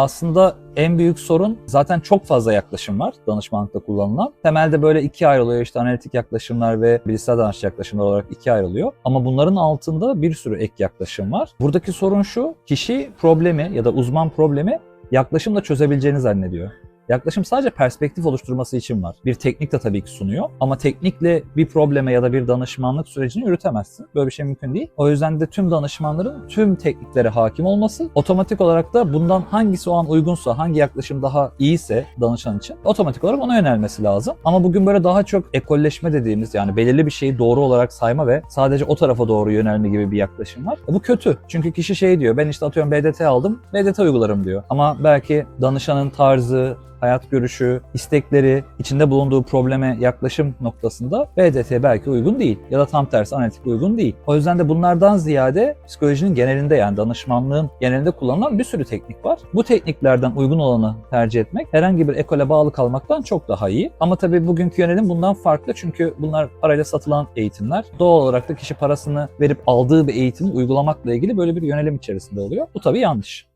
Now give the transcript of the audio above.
Aslında en büyük sorun zaten çok fazla yaklaşım var danışmanlıkta kullanılan. Temelde böyle ikiye ayrılıyor işte analitik yaklaşımlar ve bilişsel davranış yaklaşımlar olarak ikiye ayrılıyor. Ama bunların altında bir sürü ek yaklaşım var. Buradaki sorun şu, kişi problemi ya da uzman problemi yaklaşımla çözebileceğini zannediyor. Yaklaşım sadece perspektif oluşturması için var. Bir teknik de tabii ki sunuyor ama teknikle bir probleme ya da bir danışmanlık sürecini yürütemezsin. Böyle bir şey mümkün değil. O yüzden de tüm danışmanların tüm tekniklere hakim olması otomatik olarak da bundan hangisi o an uygunsa, hangi yaklaşım daha iyiyse danışan için otomatik olarak ona yönelmesi lazım. Ama bugün böyle daha çok ekolleşme dediğimiz yani belirli bir şeyi doğru olarak sayma ve sadece o tarafa doğru yönelme gibi bir yaklaşım var. E bu kötü. Çünkü kişi şey diyor ben işte atıyorum BDT aldım, BDT uygularım diyor. Ama belki danışanın tarzı, hayat görüşü, istekleri, içinde bulunduğu probleme yaklaşım noktasında BDT belki uygun değil ya da tam tersi analitik uygun değil. O yüzden de bunlardan ziyade psikolojinin genelinde yani danışmanlığın genelinde kullanılan bir sürü teknik var. Bu tekniklerden uygun olanı tercih etmek herhangi bir ekole bağlı kalmaktan çok daha iyi. Ama tabii bugünkü yönelim bundan farklı çünkü bunlar parayla satılan eğitimler. Doğal olarak da kişi parasını verip aldığı bir eğitimi uygulamakla ilgili böyle bir yönelim içerisinde oluyor. Bu tabii yanlış.